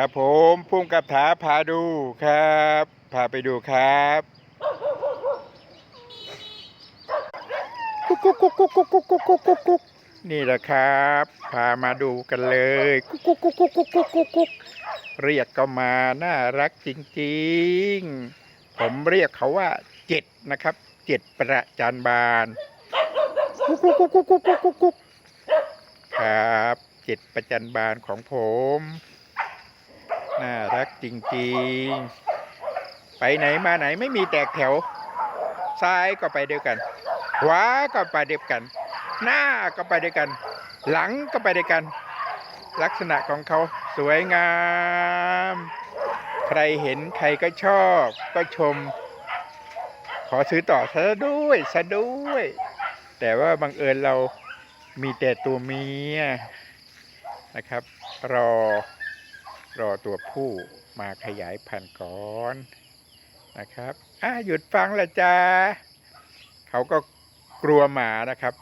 ครับผมพุ่มกับถาพาดูครับพาไปดูครับกุ๊กกุ๊กกุ๊กกุ๊กกุ๊กกุ๊กกุ๊กกุ๊กกุ๊กกุ๊กนี่แหละครับ พามาดูกันเลยกุ๊กกุ๊กกุ๊กกุ๊กกุ๊กกุ๊กกุ๊กกุ๊กเรียกก็มาน่ารักจริงๆ ผมเรียกเขาว่าเจ็ดนะครับเจ็ดประจันบานกุ๊กกุ๊กกุ๊กกุ๊กกุ๊กกุ๊กกุ๊กกุ๊กครับเจ็ดประจันบานของผม น่ารักจริงๆ ไปไหนมาไหนไม่มีแตกแถว ซ้ายก็ไปเดียวกัน ขวาก็ไปเดียวกัน หน้าก็ไปเดียวกัน หลังก็ไปเดียวกัน ลักษณะของเขาสวยงาม ใครเห็นใครก็ชอบก็ชม ขอซื้อต่อซะด้วยซะด้วย แต่ว่าบังเอิญเรามีแต่ตัวเมียนะครับ รอ รอตัวผู้มาขยายพันธุ์ก่อนนะครับอะหยุดฟังละจ้าเขาก็กลัวหมานะครับ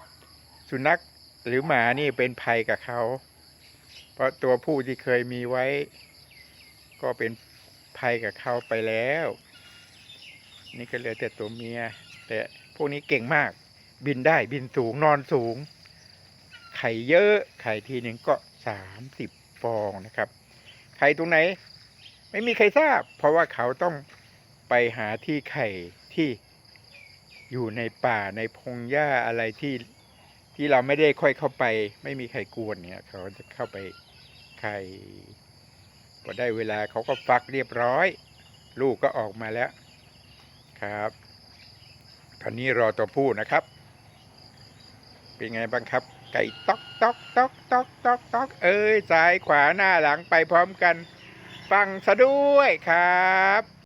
สุนัขหรือหมานี่เป็นภัยกับเขา เพราะตัวผู้ที่เคยมีไว้ ก็เป็นภัยกับเขาไปแล้ว นี่ก็เหลือแต่ตัวเมีย แต่พวกนี้เก่งมาก บินได้บินสูงนอนสูง ไข่เยอะ ไข่ทีหนึ่งก็สามสิบฟองนะครับ ไข่ตรงไหน ไม่มีใครทราบ เพราะว่าเขาต้องไปหาที่ไข่ที่อยู่ในป่าในพงหญ้าอะไรที่ที่เราไม่ได้ค่อยเข้าไป ไม่มีใครกวนเนี่ย เขาจะเข้าไปไข่พอได้เวลาเขาก็ฟักเรียบร้อย ลูกก็ออกมาแล้วครับตอนนี้รอตัวผู้นะครับ เป็นไงบ้างครับ ไก่ต๊อกต๊อกต๊อกต๊อกต๊อกต๊อกเอ้ยซ้ายขวาหน้าหลังไปพร้อมกัน ฟังซะด้วยครับ